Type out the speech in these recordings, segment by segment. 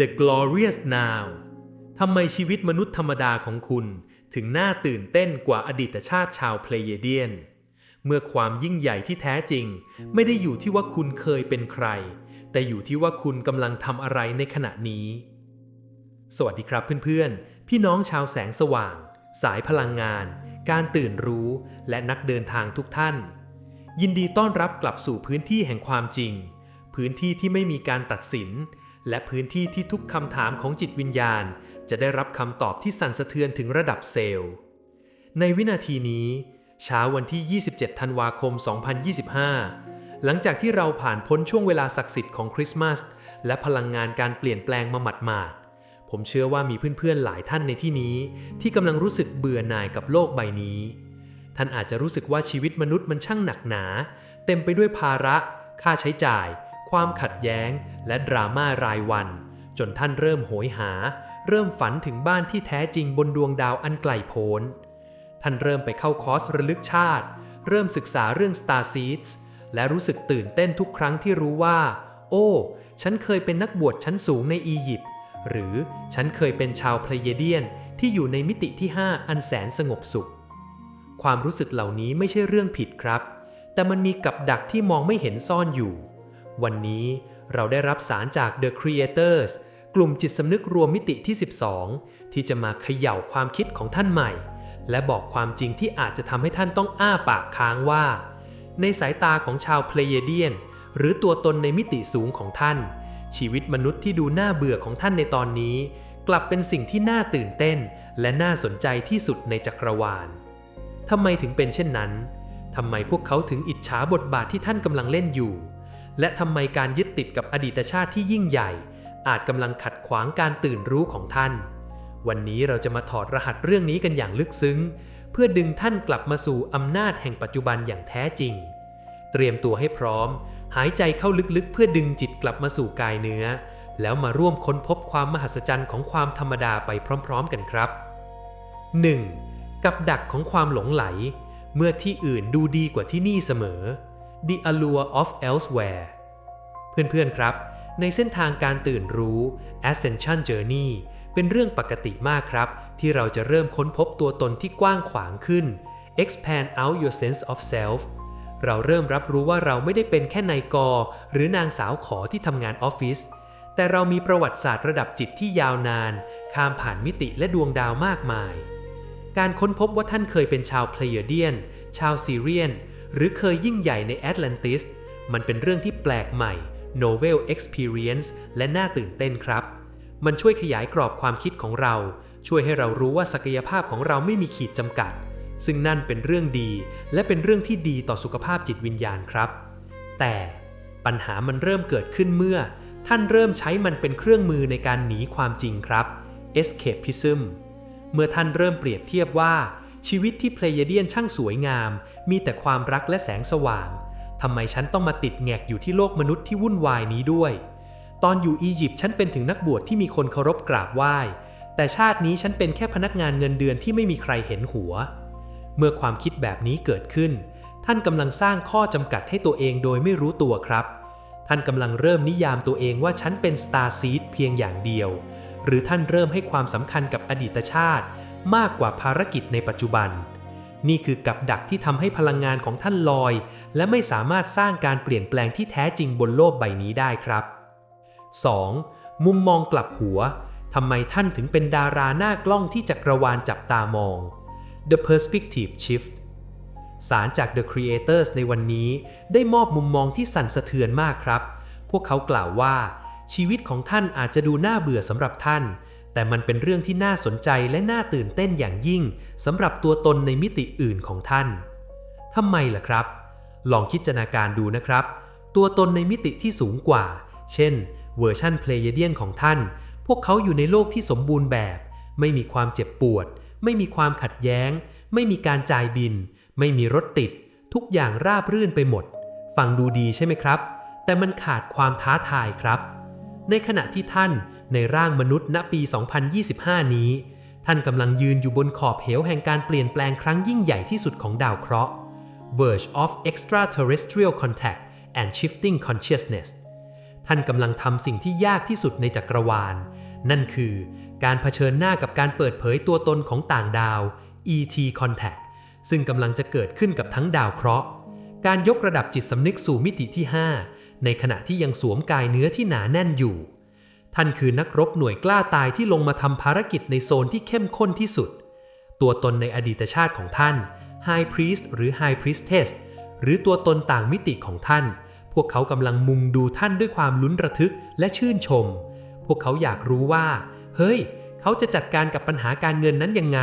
The Glorious Now ทำไมชีวิตมนุษย์ธรรมดาของคุณถึงน่าตื่นเต้นกว่าอดีตชาติชาวเพลเยเดียน เมื่อความยิ่งใหญ่ที่แท้จริง ไม่ได้อยู่ที่ว่าคุณเคยเป็นใคร แต่อยู่ที่ว่าคุณกำลังทำอะไรในขณะนี้ สวัสดีครับเพื่อนๆ พี่น้องชาวแสงสว่าง สายพลังงาน การตื่นรู้และนักเดินทางทุกท่าน ยินดีต้อนรับกลับสู่พื้นที่แห่งความจริง พื้นที่ที่ไม่มีการตัดสิน และพื้นที่ที่ทุกคำถามของจิตวิญญาณ จะได้รับคำตอบที่สั่นสะเทือนถึงระดับเซลล์ ในวินาทีนี้เช้าวันที่ 27 ธันวาคม 2025 หลังจากที่เราผ่านพ้นช่วงเวลาศักดิ์สิทธิ์ของคริสต์มาสและพลังงานการเปลี่ยนแปลงมาหมาดๆ ผมเชื่อว่ามีเพื่อนๆ หลายท่านในที่นี้ ที่กำลังรู้สึกเบื่อหน่ายกับโลกใบนี้ ท่านอาจจะรู้สึกว่าชีวิตมนุษย์มันช่างหนักหนา เต็มไปด้วยภาระ ค่าใช้จ่าย ความขัดแย้ง และดราม่ารายวัน จนท่านเริ่มโหยหา เริ่มฝันถึงบ้านที่แท้จริงบนดวงดาวอันไกลโพ้น ท่านเริ่มไปเข้าคอร์สระลึกชาติ เริ่มศึกษาเรื่อง Star Seeds และรู้สึกตื่นเต้นทุกครั้งที่รู้ว่า โอ้ ฉันเคยเป็นนักบวชชั้นสูงในอียิปต์หรือฉันเคยเป็นชาวเพลเยเดียนที่อยู่ในมิติที่ 5 อันแสนสงบสุข ความรู้สึกเหล่านี้ไม่ใช่เรื่องผิดครับ แต่มันมีกับดักที่มองไม่เห็นซ่อนอยู่ วันนี้เราได้รับสารจาก The Creators กลุ่มจิตสำนึกรวมมิติที่ 12 ที่จะมาเขย่าความคิดของท่านใหม่ และบอกความจริงที่อาจจะทำให้ท่านต้องอ้าปากค้างว่า ในสายตาของชาวเพลเยเดียน หรือตัวตนในมิติสูงของท่าน ชีวิตมนุษย์ที่ดูน่าเบื่อของท่านในตอนนี้ กลับเป็นสิ่งที่น่าตื่นเต้น และน่าสนใจที่สุดในจักรวาลทำไมถึงเป็นเช่นนั้นทำไมพวกเขาถึงอิจฉาบทบาทที่ท่านกำลังเล่นอยู่ และทำไมการยึดติดกับอดีตชาติที่ยิ่งใหญ่ อาจกำลังขัดขวางการตื่นรู้ของท่าน วันนี้เราจะมาถอดรหัสเรื่องนี้กันอย่างลึกซึ้ง เพื่อดึงท่านกลับมาสู่อำนาจแห่งปัจจุบันอย่างแท้จริง เตรียมตัวให้พร้อม หายใจเข้าลึกๆ เพื่อดึงจิตกลับมาสู่กายเนื้อ แล้วมาร่วมค้นพบความมหัศจรรย์ของความธรรมดาไปพร้อม ๆ กันครับ 1. กับดักของความหลงไหล เมื่อที่อื่นดูดีกว่าที่นี่เสมอ The Allure of Elsewhere เพื่อนๆครับ ในเส้นทางการตื่นรู้ Ascension Journey เป็นเรื่องปกติมากครับ ที่เราจะเริ่มค้นพบตัวตนที่กว้างขวางขึ้น Expand out your sense of self เราเริ่มรับรู้ว่าเราไม่ได้เป็นแค่นายกหรือนางสาวขอที่ทำงานออฟฟิศแต่เรามีประวัติศาสตร์ระดับจิตที่ยาวนาน ข้ามผ่านมิติและดวงดาวมากมาย การค้นพบว่าท่านเคยเป็นชาวเพลเยเดียน ชาวซีเรียน หรือเคยยิ่งใหญ่ในแอตแลนติส มันเป็นเรื่องที่แปลกใหม่ novel experience และน่าตื่นเต้นครับ มันช่วยขยายกรอบความคิดของเรา ช่วยให้เรารู้ว่าศักยภาพของเราไม่มีขีดจำกัด ซึ่งนั่นเป็นเรื่องดี และเป็นเรื่องที่ดีต่อสุขภาพจิตวิญญาณครับ แต่ปัญหามันเริ่มเกิดขึ้นเมื่อ ท่านเริ่มใช้มันเป็นเครื่องมือในการหนีความจริงครับ escapism เมื่อท่านเริ่มเปรียบเทียบว่า ชีวิตที่เพลเยเดียนช่างสวยงาม มีแต่ความรักและแสงสว่างทำไมฉันต้องมาติดแงกอยู่ที่โลกมนุษย์ที่วุ่นวายนี้ด้วย ตอนอยู่อียิปต์ฉันเป็นถึงนักบวชที่มีคนเคารพกราบไหว้ แต่ชาตินี้ฉันเป็นแค่พนักงานเงินเดือนที่ไม่มีใครเห็นหัว เมื่อความคิดแบบนี้เกิดขึ้น ท่านกำลังสร้างข้อจำกัดให้ตัวเองโดยไม่รู้ตัวครับ ท่านกำลังเริ่มนิยามตัวเองว่าฉันเป็นสตาร์ซีดเพียงอย่างเดียว หรือท่านเริ่มให้ความสำคัญกับอดีตชาติ มากกว่าภารกิจในปัจจุบัน นี่คือกับดักที่ทำให้พลังงานของท่านลอย และไม่สามารถสร้างการเปลี่ยนแปลงที่แท้จริงบนโลกใบนี้ได้ครับ 2. มุมมองกลับหัวทำไมท่านถึงเป็นดาราหน้ากล้องที่จักรวาลจับตามอง The Perspective Shift สารจาก The Creators ในวันนี้ได้มอบมุมมองที่สั่นสะเทือนมากครับ พวกเขากล่าวว่า ชีวิตของท่านอาจจะดูน่าเบื่อสำหรับท่าน แต่มันเป็นเรื่องที่น่าสนใจและน่าตื่นเต้นอย่างยิ่งสำหรับตัวตนในมิติอื่นของท่านทำไมล่ะครับ ลองคิดจนาการดูนะครับ ตัวตนในมิติที่สูงกว่า เช่น เวอร์ชันเพลเยเดียนของท่าน พวกเขาอยู่ในโลกที่สมบูรณ์แบบ ไม่มีความเจ็บปวด ไม่มีความขัดแย้ง ไม่มีการจ่ายบิน ไม่มีรถติด ทุกอย่างราบรื่นไปหมด ฟังดูดีใช่ไหมครับ แต่มันขาดความท้าทายครับ ในขณะที่ท่าน ในร่างมนุษย์ณปี 2025 นี้ ท่านกำลังยืนอยู่บนขอบเหวแห่งการเปลี่ยนแปลงครั้งยิ่งใหญ่ที่สุดของดาวเคราะห์ Verge of extraterrestrial contact and shifting consciousness ท่านกำลังทำสิ่งที่ยากที่สุดในจักรวาล นั่นคือการเผชิญหน้ากับการเปิดเผยตัวตนของต่างดาว ET Contact ซึ่งกำลังจะเกิดขึ้นกับทั้งดาวเคราะห์ การยกระดับจิตสำนึกสู่มิติที่ 5 ในขณะที่ยังสวมกายเนื้อที่หนาแน่นอยู่ ท่านคือนักรบหน่วยกล้าตายที่ลงมาทำภารกิจในโซนที่เข้มข้นที่สุด ตัวตนในอดีตชาติของท่าน High Priest หรือ High Priestess หรือตัวตนต่างมิติของท่าน พวกเขากำลังมุงดูท่านด้วยความลุ้นระทึกและชื่นชม พวกเขาอยากรู้ว่า เฮ้ย เขาจะจัดการกับปัญหาการเงินนั้นยังไง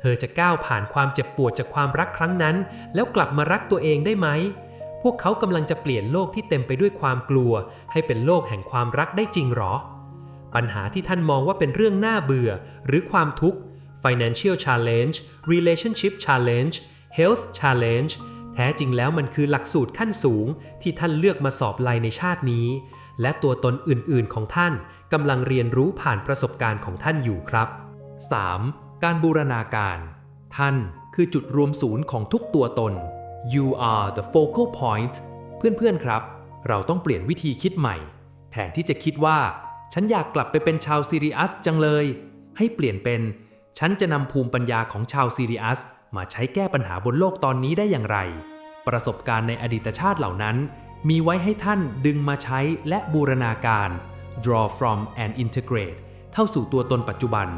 เธอจะก้าวผ่านความเจ็บปวดจากความรักครั้งนั้น แล้วกลับมารักตัวเองได้ไหม พวกเขากำลังจะเปลี่ยนโลกที่เต็มไปด้วยความกลัว ให้เป็นโลกแห่งความรักได้จริงหรอ ปัญหาที่ท่านมองว่าเป็นเรื่องน่าเบื่อ หรือความทุกข์ financial challenge relationship challenge health challenge แท้จริงแล้วมันคือหลักสูตรขั้นสูงที่ท่านเลือกมาสอบไลในชาตินี้ และตัวตนอื่นๆของท่านกำลังเรียนรู้ผ่านประสบการณ์ของท่านอยู่ครับ 3. การบูรณาการ ท่านคือจุดรวมศูนย์ของทุกตัวตน you are the focal point เพื่อนๆครับ เราต้องเปลี่ยนวิธีคิดใหม่ แทนที่จะคิดว่า ฉันอยากกลับไปเป็นชาวซีริอัสจังเลย ให้เปลี่ยนเป็น ฉันจะนำภูมิปัญญาของชาวซีริอัสมาใช้แก้ปัญหาบนโลกตอนนี้ได้อย่างไร ประสบการณ์ในอดีตชาติเหล่านั้น มีไว้ให้ท่านดึงมาใช้และบูรณาการ draw from and integrate เข้าสู่ตัวตนปัจจุบัน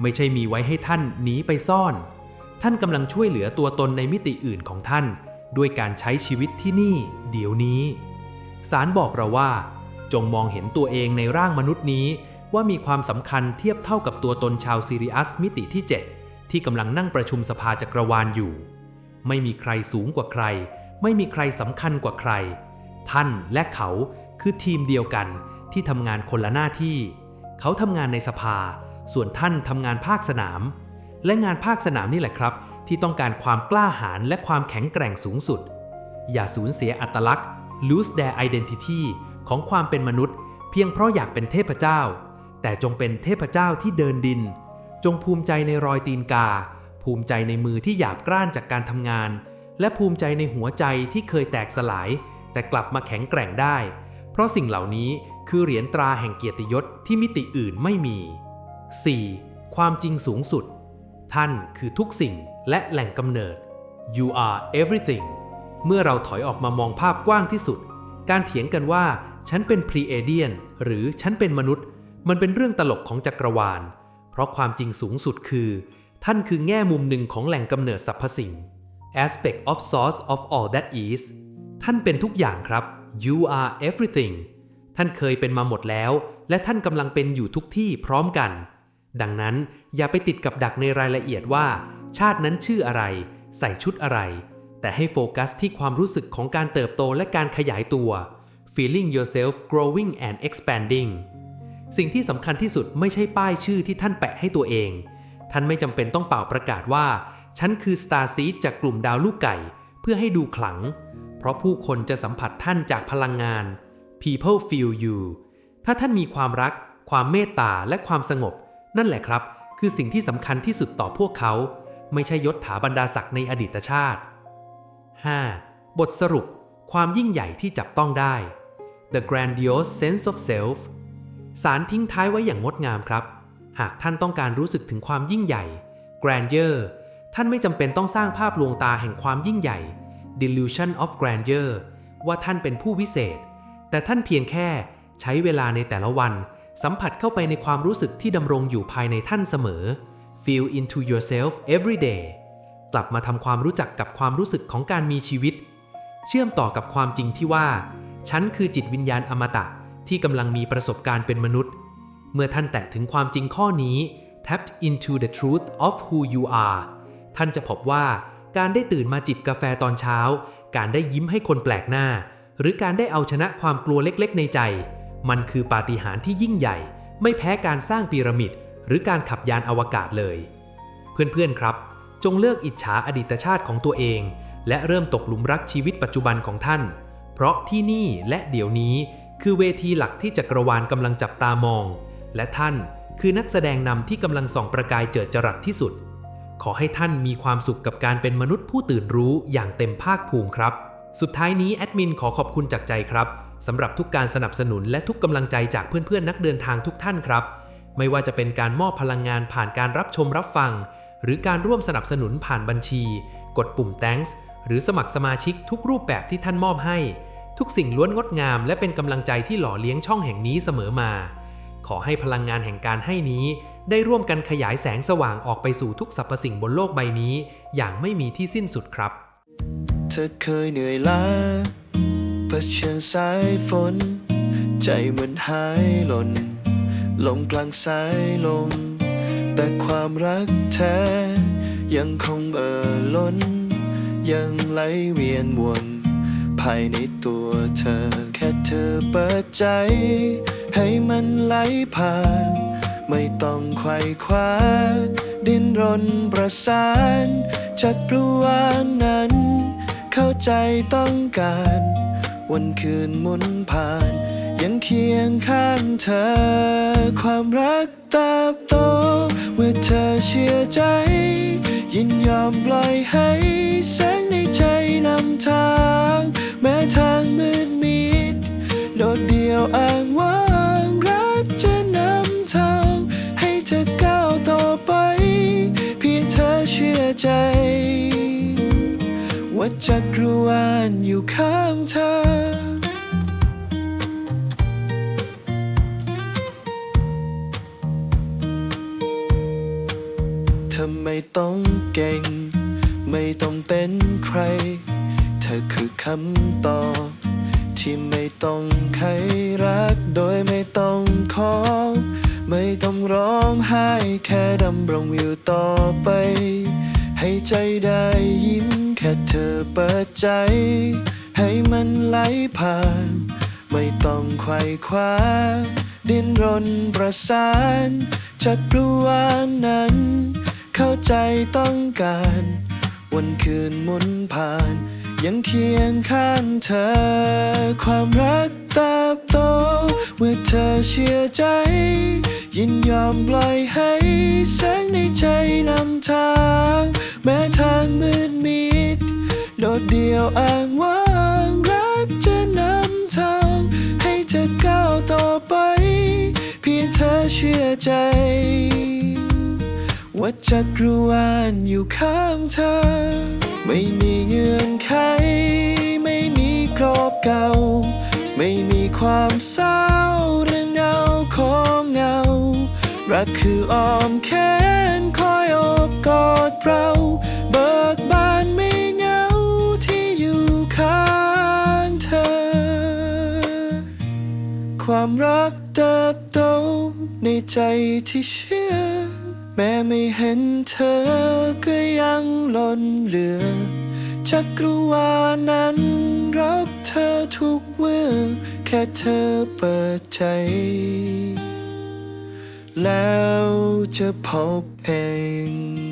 ไม่ใช่มีไว้ให้ท่านหนีไปซ่อน ท่านกำลังช่วยเหลือตัวตนในมิติอื่นของท่าน ด้วยการใช้ชีวิตที่นี่ เดี๋ยวนี้ สารบอกเราว่า จงมองเห็นตัวเองในร่างมนุษย์นี้ ว่ามีความสำคัญเทียบเท่ากับตัวตนชาวซีริอัสมิติที่ 7 ที่กำลังนั่งประชุมสภาจักรวาลอยู่ ไม่มีใครสูงกว่าใคร ไม่มีใครสำคัญกว่าใคร ท่านและเขาคือทีมเดียวกันที่ทำงานคนละหน้าที่ เขาทำงานในสภา ส่วนท่านทำงานภาคสนาม และงานภาคสนามนี่แหละครับ ที่ต้องการความกล้าหาญและความแข็งแกร่งสูงสุด อย่าสูญเสียอัตลักษณ์ lose their identity ของความเป็นมนุษย์ เพียงเพราะอยากเป็นเทพเจ้า แต่จงเป็นเทพเจ้าที่เดินดิน จงภูมิใจในรอยตีนกา ภูมิใจในมือที่หยาบกร้านจากการทำงาน และภูมิใจในหัวใจที่เคยแตกสลาย แต่กลับมาแข็งแกร่งได้ เพราะสิ่งเหล่านี้คือเหรียญตราแห่งเกียรติยศที่มิติอื่นไม่มี 4. ความจริงสูงสุด ท่านคือทุกสิ่งและแหล่งกำเนิด you are everything เมื่อเราถอยออกมามองภาพกว้างที่สุด การเถียงกันว่าฉันเป็นพรีเอเดียนหรือฉันเป็นมนุษย์ มันเป็นเรื่องตลกของจักรวาล เพราะความจริงสูงสุดคือ ท่านคือแง่มุมหนึ่งของแหล่งกำเนิดสรรพสิ่ง aspect of source of all that is ท่านเป็นทุกอย่างครับ you are everything ท่านเคยเป็นมาหมดแล้ว และท่านกำลังเป็นอยู่ทุกที่พร้อมกัน ดังนั้นอย่าไปติดกับดักในรายละเอียดว่า ชาตินั้นชื่ออะไร ใส่ชุดอะไร แต่ให้โฟกัสที่ความรู้สึกของการเติบโตและการขยายตัว feeling yourself growing and expanding สิ่งที่สำคัญที่สุดไม่ใช่ป้ายชื่อที่ท่านแปะให้ตัวเอง ท่านไม่จำเป็นต้องเป่าประกาศว่า ฉันคือ Star Seed จากกลุ่มดาวลูกไก่ เพื่อให้ดูขลัง เพราะผู้คนจะสัมผัสท่านจากพลังงาน people feel you ถ้าท่านมีความรัก ความเมตตาและความสงบ นั่นแหละครับ คือสิ่งที่สำคัญที่สุดต่อพวกเขา ไม่ใช่ยศถาบรรดาศักดิ์ในอดีตชาติ 5. บทสรุปความยิ่งใหญ่ที่จับต้องได้ The grandiose sense of self สารทิ้งท้ายไว้อย่างงดงามครับ หากท่านต้องการรู้สึกถึงความยิ่งใหญ่ grandeur ท่านไม่จำเป็นต้องสร้างภาพลวงตาแห่งความยิ่งใหญ่ delusion of grandeur ว่าท่านเป็นผู้วิเศษ แต่ท่านเพียงแค่ใช้เวลาในแต่ละวัน สัมผัสเข้าไปในความรู้สึกที่ดำรงอยู่ภายในท่านเสมอ feel into yourself every day กลับมาทำความรู้จักกับความรู้สึกของการมีชีวิต เชื่อมต่อกับความจริงที่ว่า ฉันคือจิตวิญญาณอมตะที่กำลังมีประสบการณ์เป็นมนุษย์ เมื่อท่านแตะถึงความจริงข้อนี้ tapped into the truth of who you are ท่านจะพบว่าการได้ตื่นมาจิบกาแฟตอนเช้า การได้ยิ้มให้คนแปลกหน้า หรือการได้เอาชนะความกลัวเล็กๆ ในใจ มันคือปาฏิหาริย์ที่ยิ่งใหญ่ ไม่แพ้การสร้างพีระมิด หรือการขับยานอวกาศเลย เพื่อนๆครับ จงเลิกอิจฉาอดีตชาติของตัวเอง และเริ่มตกหลุมรักชีวิตปัจจุบันของท่าน เพราะที่นี่และเดี๋ยวนี้คือเวทีหลักที่จักรวาลกำลังจับตามอง และท่านคือนักแสดงนำที่กำลังส่องประกายเจิดจรัสที่สุด ขอให้ท่านมีความสุขกับการเป็นมนุษย์ผู้ตื่นรู้อย่างเต็มภาคภูมิครับ สุดท้ายนี้แอดมินขอขอบคุณจากใจครับสำหรับทุกการสนับสนุนและทุกกำลังใจจากเพื่อนๆนักเดินทางทุกท่านครับ ไม่ว่าจะเป็นการมอบพลังงานผ่านการรับชมรับฟัง หรือการร่วมสนับสนุนผ่านบัญชี กดปุ่ม thanks หรือสมัครสมาชิกทุกรูปแบบที่ท่านมอบให้ ทุกสิ่งล้วนงดงามและเป็นกำลังใจที่หล่อเลี้ยงช่องแห่งนี้เสมอมา ขอให้พลังงานแห่งการให้นี้ ได้ร่วมกันขยายแสงสว่างออกไปสู่ทุกสรรพสิ่งบนโลกใบนี้ อย่างไม่มีที่สิ้นสุดครับ เธอเคยเหนื่อยล้าเผชิญสายฝน ใจเหมือนหายหล่นลงกลางสายลม แต่ความรักแท้ยังคงเอ่อล้น ยังไหลเวียนวน ภายในตัวเธอ แค่เธอเปิดใจ ให้มันไหลผ่าน ไม่ต้องไขว่คว้า ดิ้นรนประสานจากกลัวนั้น เข้าใจต้องการ วันคืนหมุนผ่าน ยังเคียงข้างเธอ ความรักติบโต เมื่อเธอเชื่อใจ ยินยอมปล่อยให้แสงในใจนำทาง แม้ทางมืดมิด โดดเดี่ยวอ้างว้างรักจะนำทาง ให้เธอก้าวต่อไป เพียงเธอเชื่อใจ ว่าจักรวาลอยู่ข้างเธอ ไม่ต้องเก่ง ไม่ต้องเป็นใคร เธอคือคำตอบที่ไม่ต้องใครรักโดยไม่ต้องขอ ไม่ต้องร้องไห้แค่ดำรงวิวต่อไป ให้ใจได้ยิ้มแค่เธอเปิดใจ ให้มันไหลผ่าน ไม่ต้องไขว่คว้า ดิ้นรนประสานจักรวาลนั้น เข้าใจต้องการ วันคืนหมุนผ่าน ยังเคียงข้างเธอ ความรักเติบโตเมื่อเธอเชื่อใจ ยินยอมปล่อยให้แสงในใจนำทาง แม้ทางมืดมิด โดดเดี่ยวอ้างว้างรักจะนำทาง ให้เธอก้าวต่อไป เพียงเธอเชื่อใจ ว่าจักรวาลอยู่ข้างเธอ ไม่มีเงื่อนไข ไม่มีกรอบเก่า ไม่มีความเศร้าเรื่องเงาของเงา รักคืออ้อมแขนคอยอบกอดเราเบิกบานไม่เหงาที่อยู่ข้างเธอ ความรักเติบโตในใจที่เชื่อ แม้ไม่เห็นเธอก็ยังล้นเหลือ จักรวาลนั้นรับเธอทุกเมื่อ แค่เธอเปิดใจ แล้วจะพบเอง